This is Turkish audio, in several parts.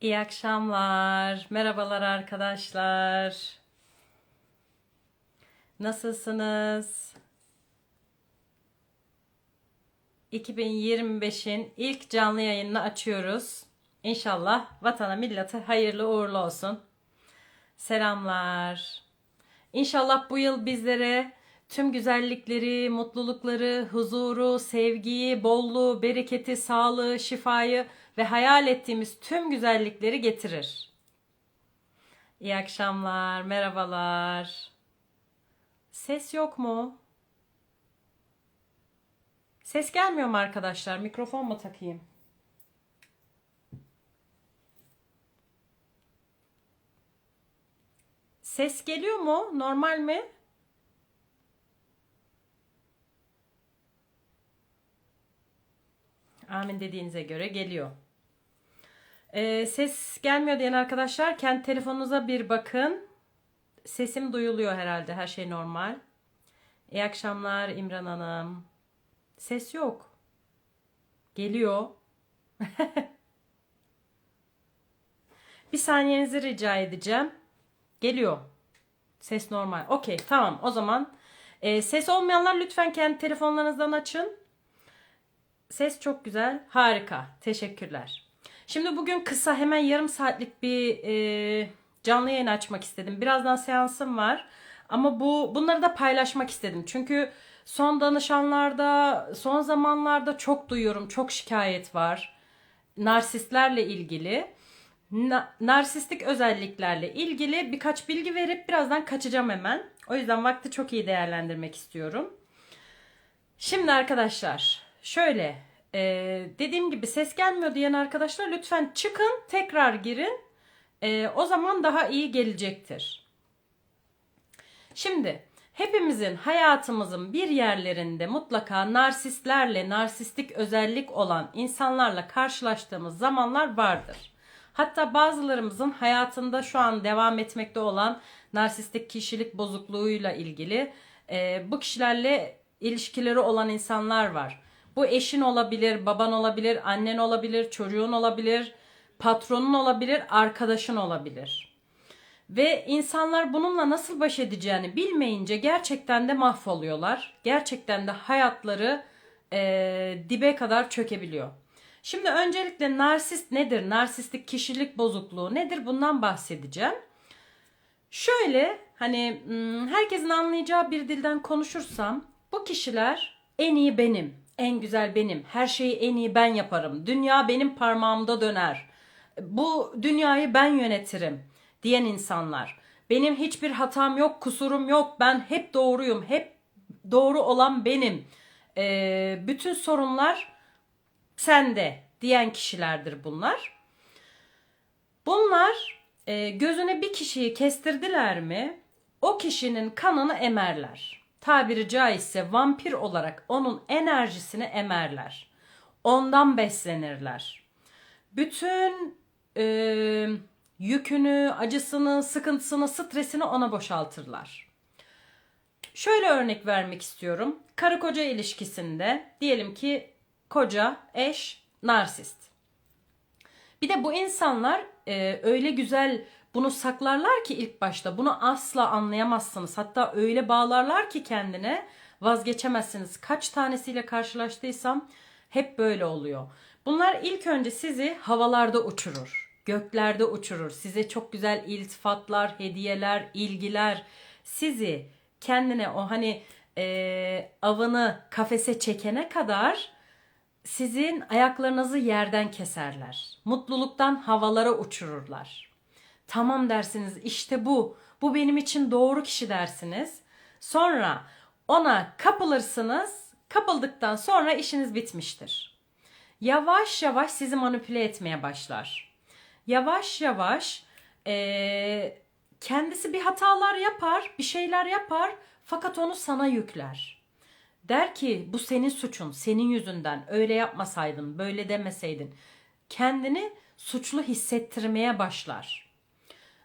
İyi akşamlar. Merhabalar arkadaşlar. Nasılsınız? 2025'in ilk canlı yayınını açıyoruz. İnşallah vatana millete hayırlı uğurlu olsun. Selamlar. İnşallah bu yıl bizlere tüm güzellikleri, mutlulukları, huzuru, sevgiyi, bolluğu, bereketi, sağlığı, şifayı ve hayal ettiğimiz tüm güzellikleri getirir. İyi akşamlar, merhabalar. Ses yok mu? Ses gelmiyor mu arkadaşlar? Mikrofon mu takayım? Ses geliyor mu? Normal mi? Amin dediğinize göre geliyor. Ee, ses gelmiyor diyen arkadaşlar kendi telefonunuza bir bakın. Sesim duyuluyor herhalde. Her şey normal. İyi akşamlar İmran Hanım. Ses yok. Geliyor. bir saniyenizi rica edeceğim. Geliyor. Ses normal. Okey tamam o zaman. Ee, ses olmayanlar lütfen kendi telefonlarınızdan açın. Ses çok güzel. Harika. Teşekkürler. Şimdi bugün kısa hemen yarım saatlik bir e, canlı yayın açmak istedim. Birazdan seansım var. Ama bu bunları da paylaşmak istedim. Çünkü son danışanlarda, son zamanlarda çok duyuyorum. Çok şikayet var. Narsistlerle ilgili. Na- narsistik özelliklerle ilgili birkaç bilgi verip birazdan kaçacağım hemen. O yüzden vakti çok iyi değerlendirmek istiyorum. Şimdi arkadaşlar şöyle e, dediğim gibi ses gelmiyor diyen arkadaşlar lütfen çıkın tekrar girin. E, o zaman daha iyi gelecektir. Şimdi hepimizin hayatımızın bir yerlerinde mutlaka narsistlerle, narsistik özellik olan insanlarla karşılaştığımız zamanlar vardır. Hatta bazılarımızın hayatında şu an devam etmekte olan narsistik kişilik bozukluğuyla ilgili e, bu kişilerle ilişkileri olan insanlar var. Bu eşin olabilir, baban olabilir, annen olabilir, çocuğun olabilir, patronun olabilir, arkadaşın olabilir. Ve insanlar bununla nasıl baş edeceğini bilmeyince gerçekten de mahvoluyorlar. Gerçekten de hayatları e, dibe kadar çökebiliyor. Şimdi öncelikle narsist nedir? Narsistik kişilik bozukluğu nedir? Bundan bahsedeceğim. Şöyle hani hmm, herkesin anlayacağı bir dilden konuşursam bu kişiler en iyi benim, en güzel benim, her şeyi en iyi ben yaparım, dünya benim parmağımda döner, bu dünyayı ben yönetirim diyen insanlar. Benim hiçbir hatam yok, kusurum yok, ben hep doğruyum, hep doğru olan benim. Ee, bütün sorunlar sende diyen kişilerdir bunlar. Bunlar e, gözüne bir kişiyi kestirdiler mi o kişinin kanını emerler. Tabiri caizse vampir olarak onun enerjisini emerler. Ondan beslenirler. Bütün e, yükünü, acısını, sıkıntısını, stresini ona boşaltırlar. Şöyle örnek vermek istiyorum. Karı koca ilişkisinde diyelim ki koca, eş, narsist. Bir de bu insanlar e, öyle güzel bunu saklarlar ki ilk başta bunu asla anlayamazsınız. Hatta öyle bağlarlar ki kendine vazgeçemezsiniz. Kaç tanesiyle karşılaştıysam hep böyle oluyor. Bunlar ilk önce sizi havalarda uçurur. Göklerde uçurur. Size çok güzel iltifatlar, hediyeler, ilgiler. Sizi kendine o hani e, avını kafese çekene kadar sizin ayaklarınızı yerden keserler. Mutluluktan havalara uçururlar. Tamam dersiniz işte bu. Bu benim için doğru kişi dersiniz. Sonra ona kapılırsınız. Kapıldıktan sonra işiniz bitmiştir. Yavaş yavaş sizi manipüle etmeye başlar. Yavaş yavaş eee, kendisi bir hatalar yapar, bir şeyler yapar fakat onu sana yükler. Der ki bu senin suçun, senin yüzünden öyle yapmasaydın, böyle demeseydin. Kendini suçlu hissettirmeye başlar.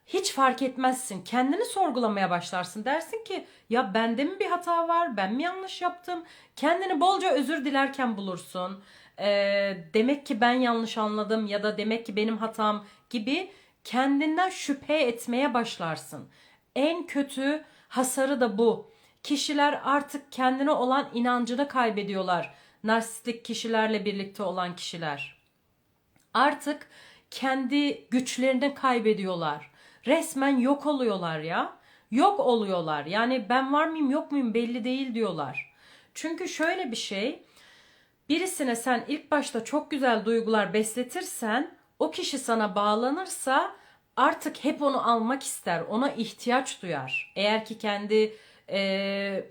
Hiç fark etmezsin. Kendini sorgulamaya başlarsın. Dersin ki ya bende mi bir hata var? Ben mi yanlış yaptım? Kendini bolca özür dilerken bulursun. Ee, demek ki ben yanlış anladım ya da demek ki benim hatam gibi kendinden şüphe etmeye başlarsın. En kötü hasarı da bu. Kişiler artık kendine olan inancını kaybediyorlar. Narsistik kişilerle birlikte olan kişiler. Artık kendi güçlerini kaybediyorlar. Resmen yok oluyorlar ya. Yok oluyorlar. Yani ben var mıyım yok muyum belli değil diyorlar. Çünkü şöyle bir şey. Birisine sen ilk başta çok güzel duygular besletirsen o kişi sana bağlanırsa artık hep onu almak ister. Ona ihtiyaç duyar. Eğer ki kendi e,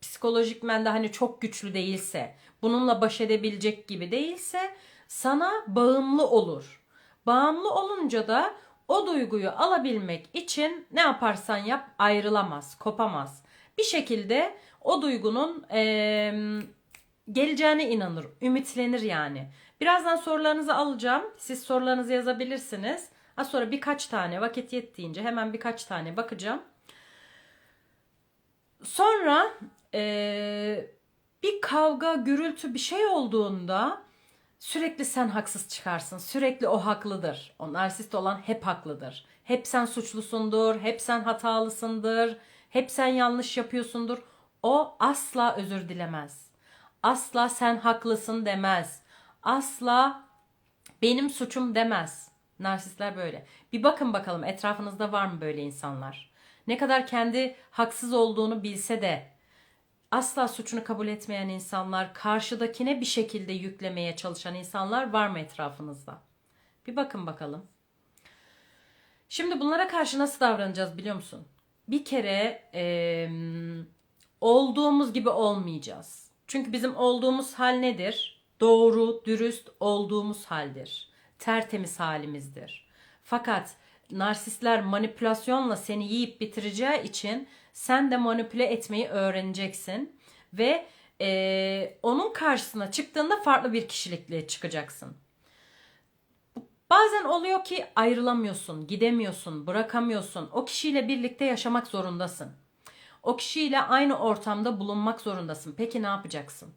psikolojikmen de hani çok güçlü değilse, bununla baş edebilecek gibi değilse sana bağımlı olur. Bağımlı olunca da o duyguyu alabilmek için ne yaparsan yap ayrılamaz, kopamaz. Bir şekilde o duygunun eee, geleceğine inanır, ümitlenir yani. Birazdan sorularınızı alacağım. Siz sorularınızı yazabilirsiniz. Az sonra birkaç tane vakit yettiğince hemen birkaç tane bakacağım. Sonra eee, bir kavga, gürültü bir şey olduğunda sürekli sen haksız çıkarsın. Sürekli o haklıdır. O narsist olan hep haklıdır. Hep sen suçlusundur, hep sen hatalısındır, hep sen yanlış yapıyorsundur. O asla özür dilemez. Asla sen haklısın demez. Asla benim suçum demez. Narsistler böyle. Bir bakın bakalım etrafınızda var mı böyle insanlar? Ne kadar kendi haksız olduğunu bilse de asla suçunu kabul etmeyen insanlar, karşıdakine bir şekilde yüklemeye çalışan insanlar var mı etrafınızda? Bir bakın bakalım. Şimdi bunlara karşı nasıl davranacağız biliyor musun? Bir kere eee, olduğumuz gibi olmayacağız. Çünkü bizim olduğumuz hal nedir? Doğru, dürüst olduğumuz haldir. Tertemiz halimizdir. Fakat narsistler manipülasyonla seni yiyip bitireceği için sen de manipüle etmeyi öğreneceksin ve eee, onun karşısına çıktığında farklı bir kişilikle çıkacaksın. Bazen oluyor ki ayrılamıyorsun, gidemiyorsun, bırakamıyorsun. O kişiyle birlikte yaşamak zorundasın. O kişiyle aynı ortamda bulunmak zorundasın. Peki ne yapacaksın?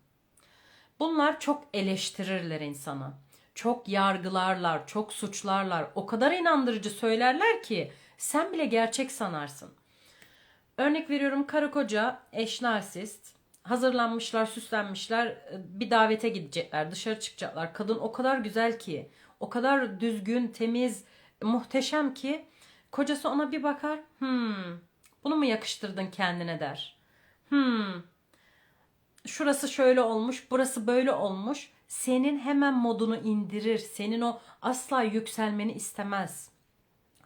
Bunlar çok eleştirirler insanı. Çok yargılarlar, çok suçlarlar. O kadar inandırıcı söylerler ki sen bile gerçek sanarsın. Örnek veriyorum karı koca eş narsist. Hazırlanmışlar, süslenmişler. Bir davete gidecekler, dışarı çıkacaklar. Kadın o kadar güzel ki, o kadar düzgün, temiz, muhteşem ki kocası ona bir bakar. Hmm, bunu mu yakıştırdın kendine der. Hmm, şurası şöyle olmuş, burası böyle olmuş. Senin hemen modunu indirir. Senin o asla yükselmeni istemez.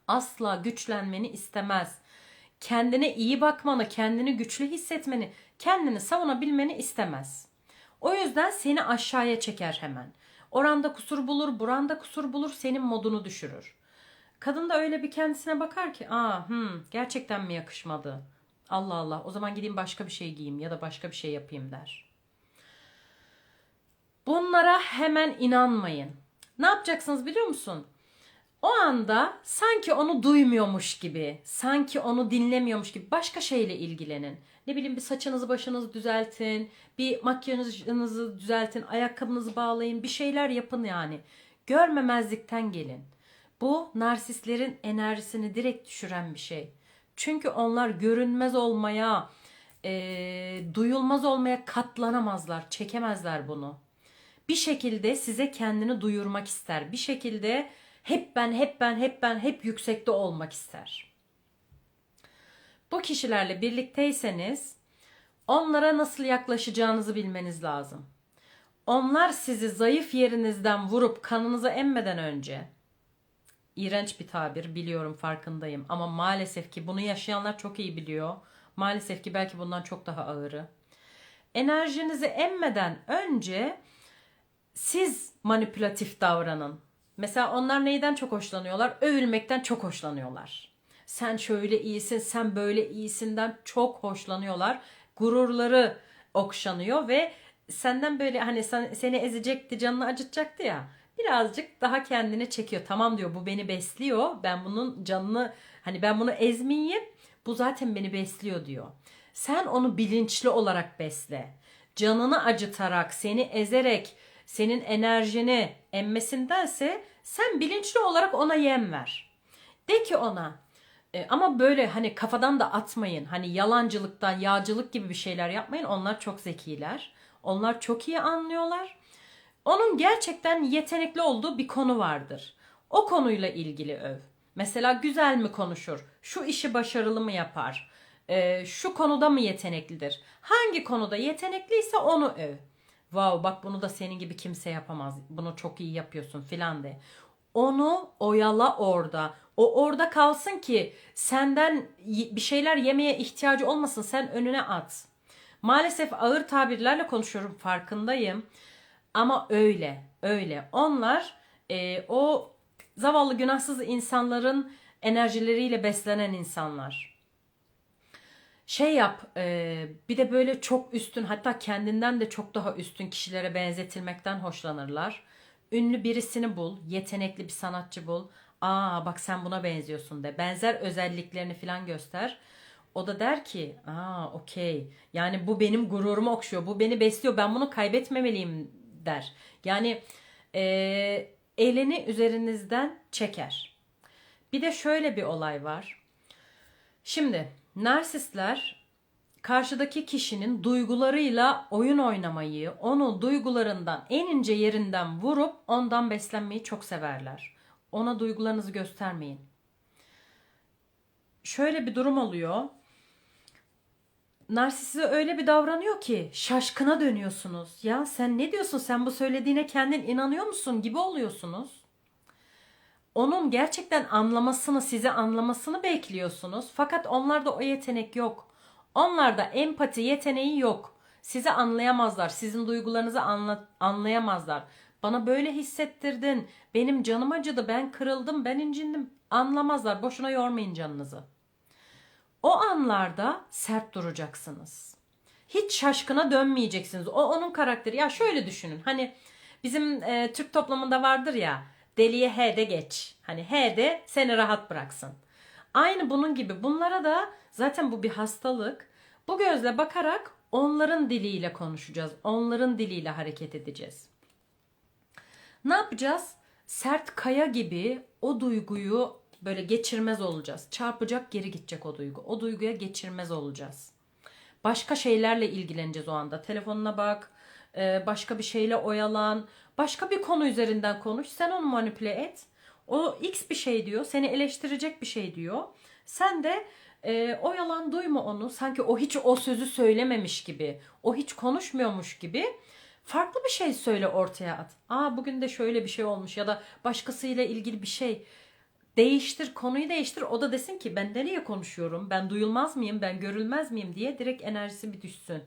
Asla güçlenmeni istemez. Kendine iyi bakmanı, kendini güçlü hissetmeni, kendini savunabilmeni istemez. O yüzden seni aşağıya çeker hemen. Oranda kusur bulur, buranda kusur bulur, senin modunu düşürür. Kadın da öyle bir kendisine bakar ki, aa, hmm, gerçekten mi yakışmadı? Allah Allah, o zaman gideyim başka bir şey giyeyim ya da başka bir şey yapayım der. Bunlara hemen inanmayın. Ne yapacaksınız biliyor musun? O anda sanki onu duymuyormuş gibi, sanki onu dinlemiyormuş gibi başka şeyle ilgilenin. Ne bileyim bir saçınızı başınızı düzeltin, bir makyajınızı düzeltin, ayakkabınızı bağlayın, bir şeyler yapın yani. Görmemezlikten gelin. Bu narsistlerin enerjisini direkt düşüren bir şey. Çünkü onlar görünmez olmaya, e, duyulmaz olmaya katlanamazlar, çekemezler bunu. Bir şekilde size kendini duyurmak ister. Bir şekilde hep ben, hep ben, hep ben, hep yüksekte olmak ister. Bu kişilerle birlikteyseniz onlara nasıl yaklaşacağınızı bilmeniz lazım. Onlar sizi zayıf yerinizden vurup kanınızı emmeden önce iğrenç bir tabir biliyorum farkındayım ama maalesef ki bunu yaşayanlar çok iyi biliyor. Maalesef ki belki bundan çok daha ağırı. Enerjinizi emmeden önce siz manipülatif davranın. Mesela onlar neyden çok hoşlanıyorlar? Övülmekten çok hoşlanıyorlar. Sen şöyle iyisin, sen böyle iyisinden çok hoşlanıyorlar. Gururları okşanıyor ve senden böyle hani sen, seni ezecekti, canını acıtacaktı ya. Birazcık daha kendine çekiyor. Tamam diyor bu beni besliyor. Ben bunun canını hani ben bunu ezmeyeyim. Bu zaten beni besliyor diyor. Sen onu bilinçli olarak besle. Canını acıtarak, seni ezerek, senin enerjini emmesindense Sen bilinçli olarak ona yem ver. De ki ona e, ama böyle hani kafadan da atmayın. Hani yalancılıktan, yağcılık gibi bir şeyler yapmayın. Onlar çok zekiler. Onlar çok iyi anlıyorlar. Onun gerçekten yetenekli olduğu bir konu vardır. O konuyla ilgili öv. Mesela güzel mi konuşur? Şu işi başarılı mı yapar? Ee, şu konuda mı yeteneklidir? Hangi konuda yetenekliyse onu öv. Wow bak bunu da senin gibi kimse yapamaz. Bunu çok iyi yapıyorsun filan de. Onu oyala orada. O orada kalsın ki senden bir şeyler yemeye ihtiyacı olmasın. Sen önüne at. Maalesef ağır tabirlerle konuşuyorum farkındayım. Ama öyle, öyle. Onlar e, o zavallı günahsız insanların enerjileriyle beslenen insanlar. Şey yap, e, bir de böyle çok üstün, hatta kendinden de çok daha üstün kişilere benzetilmekten hoşlanırlar. Ünlü birisini bul, yetenekli bir sanatçı bul. Aa bak sen buna benziyorsun de. Benzer özelliklerini falan göster. O da der ki, aa okey. Yani bu benim gururumu okşuyor, bu beni besliyor. Ben bunu kaybetmemeliyim der. Yani e, elini üzerinizden çeker. Bir de şöyle bir olay var. Şimdi narsistler karşıdaki kişinin duygularıyla oyun oynamayı, onu duygularından en ince yerinden vurup ondan beslenmeyi çok severler. Ona duygularınızı göstermeyin. Şöyle bir durum oluyor. Narsist size öyle bir davranıyor ki şaşkına dönüyorsunuz. Ya sen ne diyorsun? Sen bu söylediğine kendin inanıyor musun gibi oluyorsunuz. Onun gerçekten anlamasını, sizi anlamasını bekliyorsunuz. Fakat onlarda o yetenek yok. Onlarda empati yeteneği yok. Sizi anlayamazlar. Sizin duygularınızı anla- anlayamazlar. Bana böyle hissettirdin. Benim canım acıdı. Ben kırıldım. Ben incindim. Anlamazlar. Boşuna yormayın canınızı. O anlarda sert duracaksınız. Hiç şaşkına dönmeyeceksiniz. O onun karakteri. Ya şöyle düşünün. Hani bizim e, Türk toplumunda vardır ya. Deliye he de geç. Hani he de seni rahat bıraksın. Aynı bunun gibi. Bunlara da zaten bu bir hastalık. Bu gözle bakarak onların diliyle konuşacağız. Onların diliyle hareket edeceğiz. Ne yapacağız? Sert kaya gibi o duyguyu böyle geçirmez olacağız. Çarpacak geri gidecek o duygu. O duyguya geçirmez olacağız. Başka şeylerle ilgileneceğiz o anda. Telefonuna bak, e, başka bir şeyle oyalan, başka bir konu üzerinden konuş. Sen onu manipüle et. O X bir şey diyor, seni eleştirecek bir şey diyor. Sen de e, o yalan duyma onu. Sanki o hiç o sözü söylememiş gibi, o hiç konuşmuyormuş gibi farklı bir şey söyle ortaya at. Aa bugün de şöyle bir şey olmuş ya da başkasıyla ilgili bir şey. Değiştir, konuyu değiştir. O da desin ki ben nereye konuşuyorum? Ben duyulmaz mıyım? Ben görülmez miyim diye direkt enerjisi bir düşsün.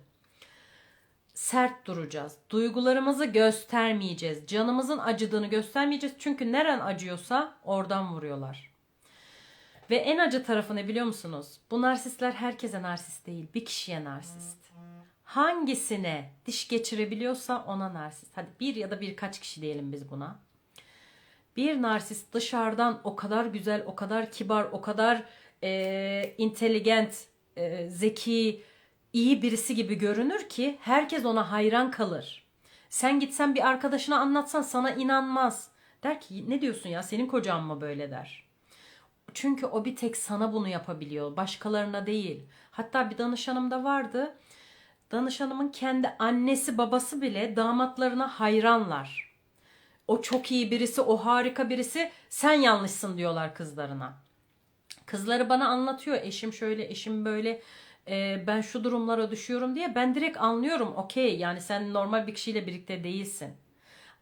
Sert duracağız. Duygularımızı göstermeyeceğiz. Canımızın acıdığını göstermeyeceğiz. Çünkü neren acıyorsa oradan vuruyorlar. Ve en acı tarafı ne biliyor musunuz? Bu narsistler herkese narsist değil. Bir kişiye narsist. Hangisine diş geçirebiliyorsa ona narsist. Hadi bir ya da birkaç kişi diyelim biz buna. Bir narsist dışarıdan o kadar güzel, o kadar kibar, o kadar e, intelligent, e, zeki, iyi birisi gibi görünür ki herkes ona hayran kalır. Sen gitsen bir arkadaşına anlatsan sana inanmaz. Der ki ne diyorsun ya senin kocan mı böyle der. Çünkü o bir tek sana bunu yapabiliyor. Başkalarına değil. Hatta bir danışanım da vardı. Danışanımın kendi annesi babası bile damatlarına hayranlar. O çok iyi birisi, o harika birisi. Sen yanlışsın diyorlar kızlarına. Kızları bana anlatıyor. Eşim şöyle, eşim böyle. E, ben şu durumlara düşüyorum diye. Ben direkt anlıyorum. Okey yani sen normal bir kişiyle birlikte değilsin.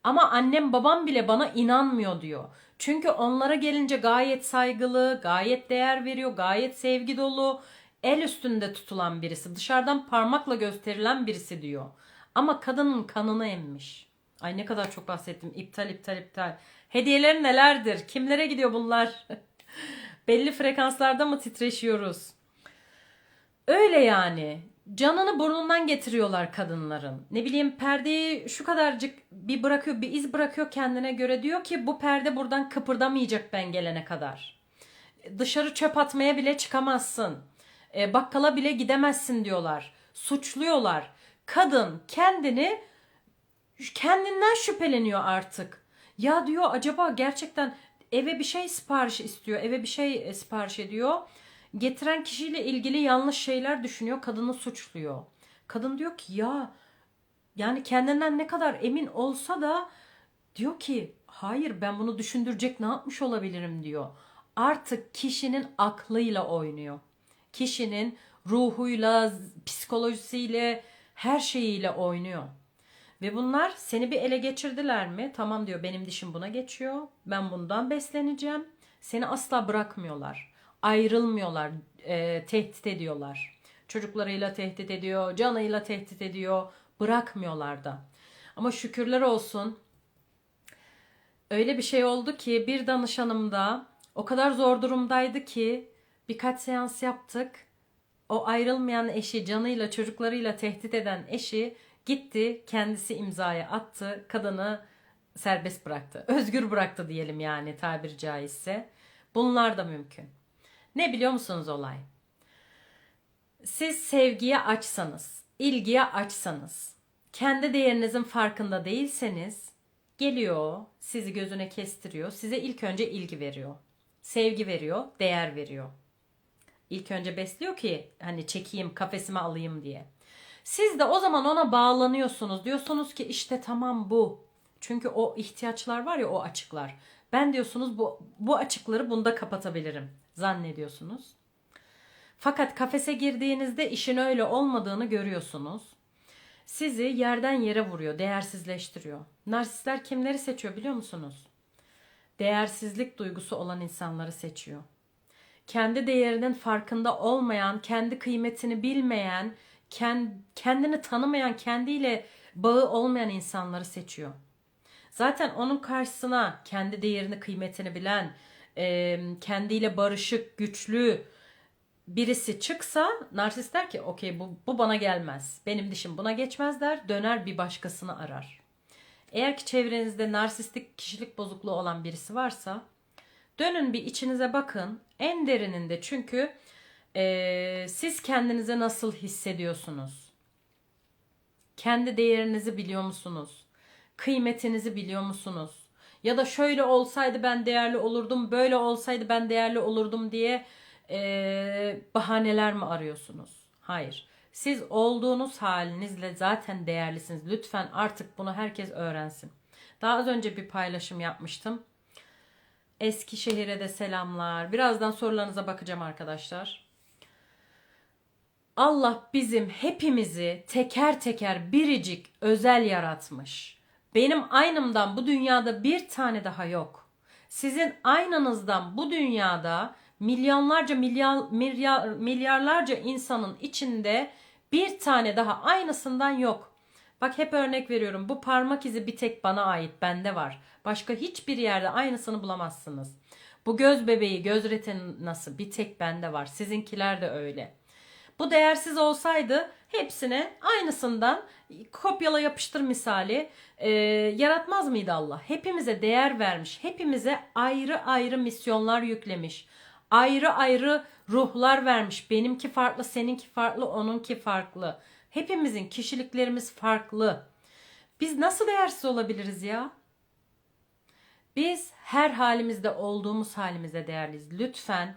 Ama annem babam bile bana inanmıyor diyor. Çünkü onlara gelince gayet saygılı, gayet değer veriyor, gayet sevgi dolu, el üstünde tutulan birisi, dışarıdan parmakla gösterilen birisi diyor. Ama kadının kanını emmiş. Ay ne kadar çok bahsettim. İptal iptal iptal. Hediyeler nelerdir? Kimlere gidiyor bunlar? Belli frekanslarda mı titreşiyoruz? Öyle yani. Canını burnundan getiriyorlar kadınların. Ne bileyim perdeyi şu kadarcık bir bırakıyor, bir iz bırakıyor kendine göre diyor ki bu perde buradan kıpırdamayacak ben gelene kadar. Dışarı çöp atmaya bile çıkamazsın. E, bakkala bile gidemezsin diyorlar. Suçluyorlar. Kadın kendini kendinden şüpheleniyor artık. Ya diyor acaba gerçekten eve bir şey sipariş istiyor. Eve bir şey e, sipariş ediyor. Getiren kişiyle ilgili yanlış şeyler düşünüyor. Kadını suçluyor. Kadın diyor ki ya yani kendinden ne kadar emin olsa da diyor ki hayır ben bunu düşündürecek ne yapmış olabilirim diyor. Artık kişinin aklıyla oynuyor. Kişinin ruhuyla, psikolojisiyle, her şeyiyle oynuyor. Ve bunlar seni bir ele geçirdiler mi? Tamam diyor benim dişim buna geçiyor. Ben bundan besleneceğim. Seni asla bırakmıyorlar. Ayrılmıyorlar. e, tehdit ediyorlar. Çocuklarıyla tehdit ediyor. Canıyla tehdit ediyor. Bırakmıyorlar da. Ama şükürler olsun öyle bir şey oldu ki bir danışanımda o kadar zor durumdaydı ki birkaç seans yaptık. O ayrılmayan eşi canıyla çocuklarıyla tehdit eden eşi gitti kendisi imzayı attı kadını serbest bıraktı. Özgür bıraktı diyelim yani tabiri caizse. Bunlar da mümkün. Ne biliyor musunuz olay? Siz sevgiye açsanız, ilgiye açsanız, kendi değerinizin farkında değilseniz geliyor, sizi gözüne kestiriyor, size ilk önce ilgi veriyor. Sevgi veriyor, değer veriyor. İlk önce besliyor ki hani çekeyim, kafesime alayım diye. Siz de o zaman ona bağlanıyorsunuz. Diyorsunuz ki işte tamam bu. Çünkü o ihtiyaçlar var ya o açıklar. Ben diyorsunuz bu bu açıkları bunda kapatabilirim zannediyorsunuz. Fakat kafese girdiğinizde işin öyle olmadığını görüyorsunuz. Sizi yerden yere vuruyor, değersizleştiriyor. Narsistler kimleri seçiyor biliyor musunuz? Değersizlik duygusu olan insanları seçiyor. Kendi değerinin farkında olmayan, kendi kıymetini bilmeyen, kendini tanımayan, kendiyle bağı olmayan insanları seçiyor. Zaten onun karşısına kendi değerini, kıymetini bilen, kendiyle barışık, güçlü, birisi çıksa narsist der ki okey bu, bu bana gelmez. Benim dişim buna geçmez der. Döner bir başkasını arar. Eğer ki çevrenizde narsistik kişilik bozukluğu olan birisi varsa dönün bir içinize bakın. En derininde çünkü e, siz kendinize nasıl hissediyorsunuz? Kendi değerinizi biliyor musunuz? Kıymetinizi biliyor musunuz? Ya da şöyle olsaydı ben değerli olurdum, böyle olsaydı ben değerli olurdum diye e, bahaneler mi arıyorsunuz? Hayır. Siz olduğunuz halinizle zaten değerlisiniz. Lütfen artık bunu herkes öğrensin. Daha az önce bir paylaşım yapmıştım. Eskişehir'e de selamlar. Birazdan sorularınıza bakacağım arkadaşlar. Allah bizim hepimizi teker teker biricik özel yaratmış. Benim aynımdan bu dünyada bir tane daha yok. Sizin aynanızdan bu dünyada milyonlarca milyar, milyar, milyarlarca insanın içinde bir tane daha aynısından yok. Bak hep örnek veriyorum. Bu parmak izi bir tek bana ait, bende var. Başka hiçbir yerde aynısını bulamazsınız. Bu göz bebeği, göz retinası bir tek bende var. Sizinkiler de öyle. Bu değersiz olsaydı hepsine aynısından kopyala yapıştır misali e, yaratmaz mıydı Allah? Hepimize değer vermiş, hepimize ayrı ayrı misyonlar yüklemiş ayrı ayrı ruhlar vermiş. Benimki farklı, seninki farklı, onunki farklı. Hepimizin kişiliklerimiz farklı. Biz nasıl değersiz olabiliriz ya? Biz her halimizde olduğumuz halimizde değerliyiz. Lütfen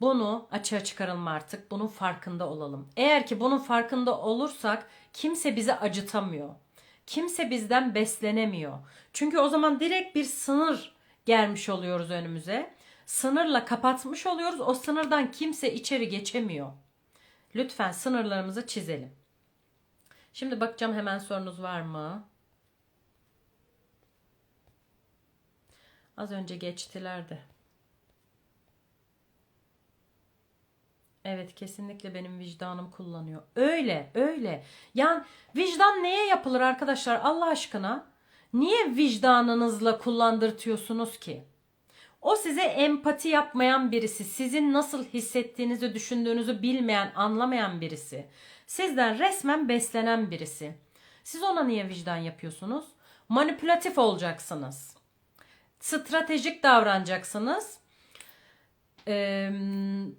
bunu açığa çıkaralım artık. Bunun farkında olalım. Eğer ki bunun farkında olursak kimse bizi acıtamıyor. Kimse bizden beslenemiyor. Çünkü o zaman direkt bir sınır gelmiş oluyoruz önümüze sınırla kapatmış oluyoruz. O sınırdan kimse içeri geçemiyor. Lütfen sınırlarımızı çizelim. Şimdi bakacağım hemen sorunuz var mı? Az önce geçtiler de. Evet kesinlikle benim vicdanım kullanıyor. Öyle öyle. Yani vicdan neye yapılır arkadaşlar Allah aşkına? Niye vicdanınızla kullandırtıyorsunuz ki? O size empati yapmayan birisi, sizin nasıl hissettiğinizi, düşündüğünüzü bilmeyen, anlamayan birisi. Sizden resmen beslenen birisi. Siz ona niye vicdan yapıyorsunuz? Manipülatif olacaksınız. Stratejik davranacaksınız. Ee,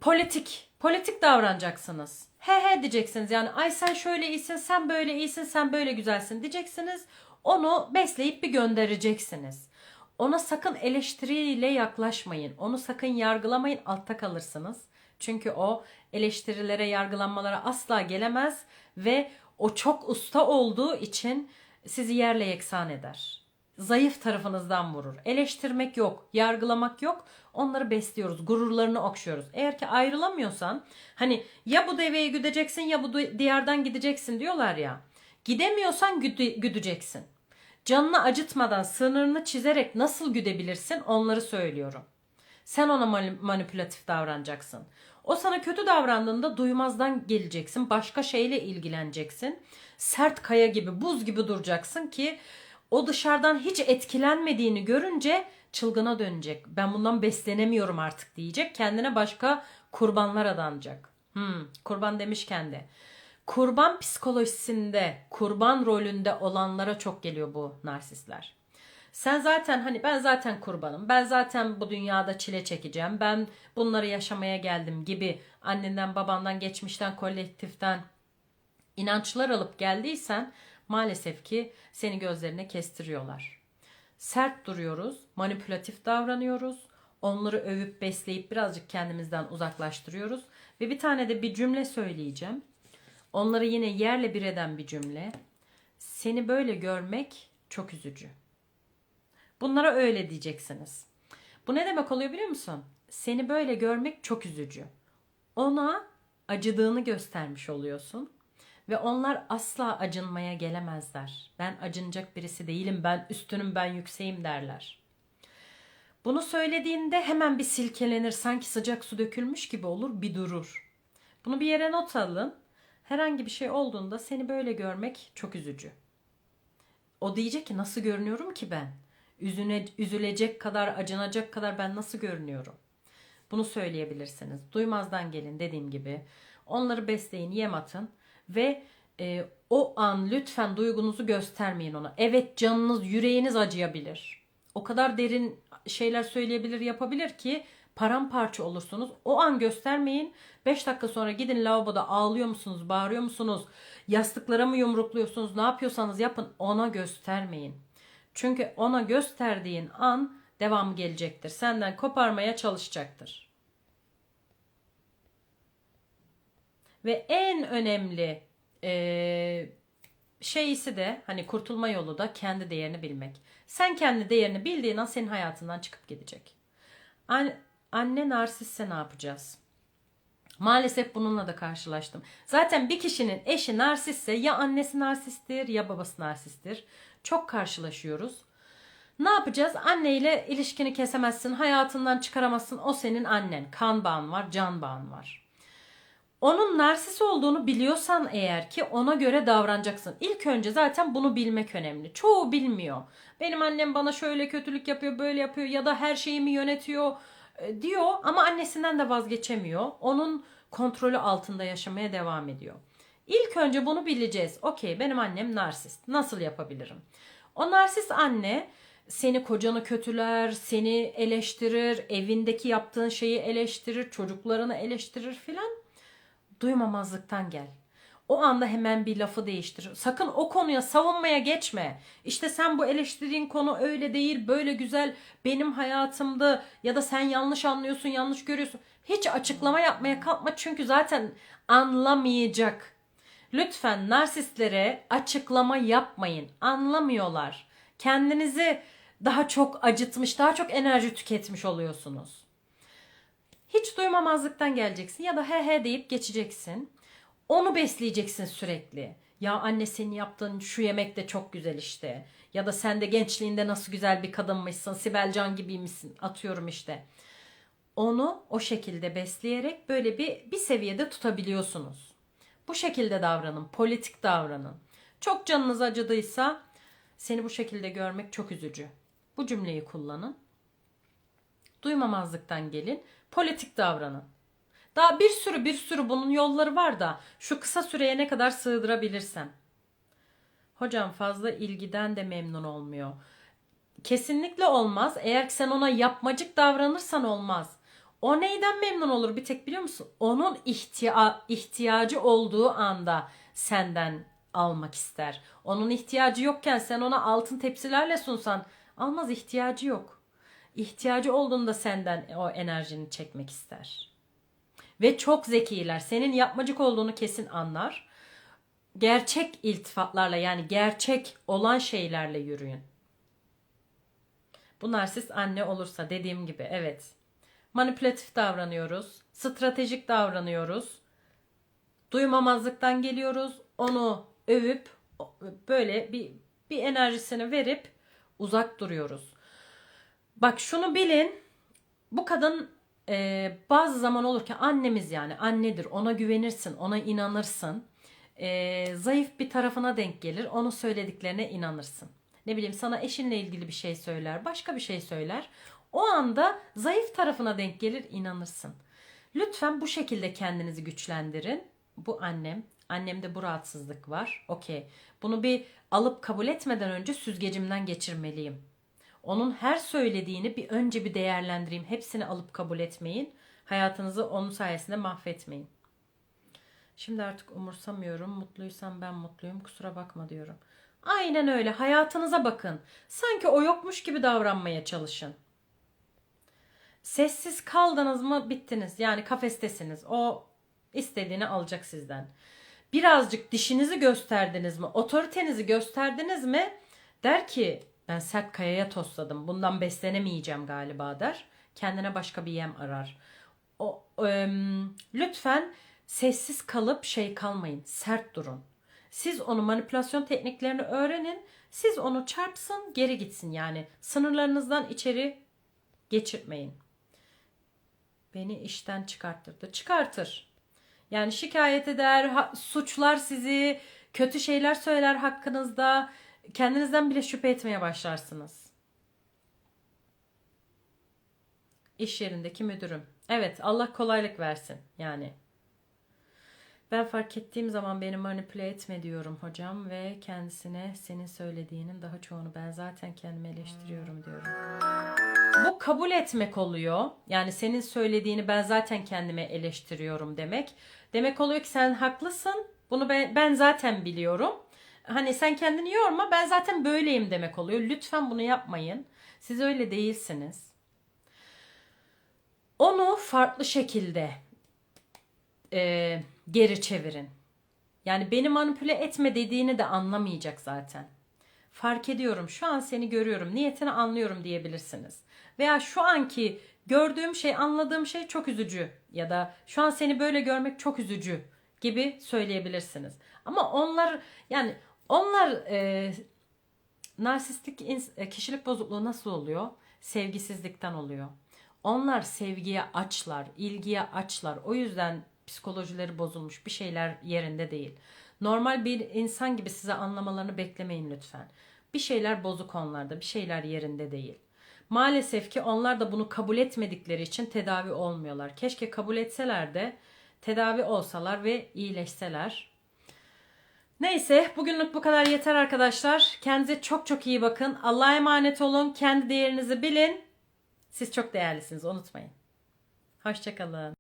politik, politik davranacaksınız. He he diyeceksiniz yani ay sen şöyle iyisin, sen böyle iyisin, sen böyle güzelsin diyeceksiniz. Onu besleyip bir göndereceksiniz. Ona sakın eleştiriyle yaklaşmayın. Onu sakın yargılamayın. Altta kalırsınız. Çünkü o eleştirilere, yargılanmalara asla gelemez ve o çok usta olduğu için sizi yerle yeksan eder. Zayıf tarafınızdan vurur. Eleştirmek yok, yargılamak yok. Onları besliyoruz, gururlarını okşuyoruz. Eğer ki ayrılamıyorsan, hani ya bu deveyi güdeceksin ya bu diyardan gideceksin diyorlar ya. Gidemiyorsan güdü- güdeceksin. Canını acıtmadan, sınırını çizerek nasıl güdebilirsin onları söylüyorum. Sen ona mani- manipülatif davranacaksın. O sana kötü davrandığında duymazdan geleceksin. Başka şeyle ilgileneceksin. Sert kaya gibi, buz gibi duracaksın ki o dışarıdan hiç etkilenmediğini görünce çılgına dönecek. Ben bundan beslenemiyorum artık diyecek. Kendine başka kurbanlar adanacak. Hmm, kurban demişken de. Kurban psikolojisinde, kurban rolünde olanlara çok geliyor bu narsistler. Sen zaten hani ben zaten kurbanım. Ben zaten bu dünyada çile çekeceğim. Ben bunları yaşamaya geldim gibi annenden, babandan, geçmişten, kolektiften inançlar alıp geldiysen maalesef ki seni gözlerine kestiriyorlar. Sert duruyoruz, manipülatif davranıyoruz. Onları övüp besleyip birazcık kendimizden uzaklaştırıyoruz. Ve bir tane de bir cümle söyleyeceğim. Onları yine yerle bir eden bir cümle. Seni böyle görmek çok üzücü. Bunlara öyle diyeceksiniz. Bu ne demek oluyor biliyor musun? Seni böyle görmek çok üzücü. Ona acıdığını göstermiş oluyorsun ve onlar asla acınmaya gelemezler. Ben acınacak birisi değilim, ben üstünüm, ben yükseğim derler. Bunu söylediğinde hemen bir silkelenir, sanki sıcak su dökülmüş gibi olur, bir durur. Bunu bir yere not alın. Herhangi bir şey olduğunda seni böyle görmek çok üzücü. O diyecek ki nasıl görünüyorum ki ben? Üzüne, üzülecek kadar, acınacak kadar ben nasıl görünüyorum? Bunu söyleyebilirsiniz. Duymazdan gelin dediğim gibi. Onları besleyin, yem atın ve e, o an lütfen duygunuzu göstermeyin ona. Evet canınız, yüreğiniz acıyabilir. O kadar derin şeyler söyleyebilir, yapabilir ki paramparça olursunuz. O an göstermeyin. 5 dakika sonra gidin lavaboda ağlıyor musunuz, bağırıyor musunuz, yastıklara mı yumrukluyorsunuz, ne yapıyorsanız yapın ona göstermeyin. Çünkü ona gösterdiğin an devamı gelecektir. Senden koparmaya çalışacaktır. Ve en önemli e, şeyisi de hani kurtulma yolu da kendi değerini bilmek. Sen kendi değerini bildiğin an senin hayatından çıkıp gidecek. Anne, anne narsistse ne yapacağız? Maalesef bununla da karşılaştım. Zaten bir kişinin eşi narsistse ya annesi narsisttir ya babası narsisttir. Çok karşılaşıyoruz. Ne yapacağız? Anneyle ilişkini kesemezsin, hayatından çıkaramazsın. O senin annen. Kan bağın var, can bağın var. Onun narsist olduğunu biliyorsan eğer ki ona göre davranacaksın. İlk önce zaten bunu bilmek önemli. Çoğu bilmiyor. Benim annem bana şöyle kötülük yapıyor, böyle yapıyor ya da her şeyimi yönetiyor e, diyor ama annesinden de vazgeçemiyor. Onun kontrolü altında yaşamaya devam ediyor. İlk önce bunu bileceğiz. Okey benim annem narsist. Nasıl yapabilirim? O narsist anne seni kocanı kötüler, seni eleştirir, evindeki yaptığın şeyi eleştirir, çocuklarını eleştirir filan. Duymamazlıktan gel. O anda hemen bir lafı değiştir. Sakın o konuya savunmaya geçme. İşte sen bu eleştirdiğin konu öyle değil, böyle güzel benim hayatımda ya da sen yanlış anlıyorsun, yanlış görüyorsun. Hiç açıklama yapmaya kalkma çünkü zaten anlamayacak. Lütfen narsistlere açıklama yapmayın. Anlamıyorlar. Kendinizi daha çok acıtmış, daha çok enerji tüketmiş oluyorsunuz. Hiç duymamazlıktan geleceksin ya da he he deyip geçeceksin. Onu besleyeceksin sürekli. Ya anne senin yaptığın şu yemek de çok güzel işte. Ya da sen de gençliğinde nasıl güzel bir kadınmışsın. Sibel Can gibiymişsin. Atıyorum işte. Onu o şekilde besleyerek böyle bir bir seviyede tutabiliyorsunuz. Bu şekilde davranın, politik davranın. Çok canınız acıdıysa seni bu şekilde görmek çok üzücü. Bu cümleyi kullanın. Duymamazlıktan gelin, politik davranın. Daha bir sürü bir sürü bunun yolları var da şu kısa süreye ne kadar sığdırabilirsen. Hocam fazla ilgiden de memnun olmuyor. Kesinlikle olmaz. Eğer sen ona yapmacık davranırsan olmaz. O neyden memnun olur bir tek biliyor musun? Onun ihtiya- ihtiyacı olduğu anda senden almak ister. Onun ihtiyacı yokken sen ona altın tepsilerle sunsan Almaz ihtiyacı yok. İhtiyacı olduğunda senden o enerjini çekmek ister. Ve çok zekiler. Senin yapmacık olduğunu kesin anlar. Gerçek iltifatlarla yani gerçek olan şeylerle yürüyün. Bu narsist anne olursa dediğim gibi evet. Manipülatif davranıyoruz. Stratejik davranıyoruz. Duymamazlıktan geliyoruz. Onu övüp böyle bir bir enerjisini verip uzak duruyoruz. Bak şunu bilin. Bu kadın e, bazı zaman olur ki annemiz yani annedir. Ona güvenirsin, ona inanırsın. E, zayıf bir tarafına denk gelir. Onun söylediklerine inanırsın. Ne bileyim sana eşinle ilgili bir şey söyler, başka bir şey söyler. O anda zayıf tarafına denk gelir, inanırsın. Lütfen bu şekilde kendinizi güçlendirin. Bu annem. Annemde bu rahatsızlık var. Okey. Bunu bir alıp kabul etmeden önce süzgecimden geçirmeliyim. Onun her söylediğini bir önce bir değerlendireyim. Hepsini alıp kabul etmeyin. Hayatınızı onun sayesinde mahvetmeyin. Şimdi artık umursamıyorum. Mutluysam ben mutluyum. Kusura bakma diyorum. Aynen öyle. Hayatınıza bakın. Sanki o yokmuş gibi davranmaya çalışın. Sessiz kaldınız mı bittiniz. Yani kafestesiniz. O istediğini alacak sizden. Birazcık dişinizi gösterdiniz mi? Otoritenizi gösterdiniz mi? Der ki ben sert kayaya tosladım. Bundan beslenemeyeceğim galiba der. Kendine başka bir yem arar. O, em, lütfen sessiz kalıp şey kalmayın. Sert durun. Siz onu manipülasyon tekniklerini öğrenin. Siz onu çarpsın geri gitsin yani. Sınırlarınızdan içeri geçirtmeyin. Beni işten çıkarttırdı. Çıkartır. Yani şikayet eder, suçlar sizi, kötü şeyler söyler hakkınızda. Kendinizden bile şüphe etmeye başlarsınız. İş yerindeki müdürüm. Evet, Allah kolaylık versin yani. Ben fark ettiğim zaman beni manipüle etme diyorum hocam ve kendisine senin söylediğinin daha çoğunu ben zaten kendimi eleştiriyorum diyorum. Bu kabul etmek oluyor. Yani senin söylediğini ben zaten kendime eleştiriyorum demek. Demek oluyor ki sen haklısın. Bunu ben, ben zaten biliyorum. Hani sen kendini yorma ben zaten böyleyim demek oluyor. Lütfen bunu yapmayın. Siz öyle değilsiniz. Onu farklı şekilde e, geri çevirin. Yani beni manipüle etme dediğini de anlamayacak zaten. Fark ediyorum şu an seni görüyorum niyetini anlıyorum diyebilirsiniz. Veya şu anki gördüğüm şey anladığım şey çok üzücü ya da şu an seni böyle görmek çok üzücü gibi söyleyebilirsiniz. Ama onlar yani onlar e, narsistik e, kişilik bozukluğu nasıl oluyor? Sevgisizlikten oluyor. Onlar sevgiye açlar, ilgiye açlar. O yüzden psikolojileri bozulmuş, bir şeyler yerinde değil. Normal bir insan gibi size anlamalarını beklemeyin lütfen. Bir şeyler bozuk onlarda, bir şeyler yerinde değil. Maalesef ki onlar da bunu kabul etmedikleri için tedavi olmuyorlar. Keşke kabul etseler de tedavi olsalar ve iyileşseler. Neyse bugünlük bu kadar yeter arkadaşlar. Kendinize çok çok iyi bakın. Allah'a emanet olun. Kendi değerinizi bilin. Siz çok değerlisiniz unutmayın. Hoşçakalın.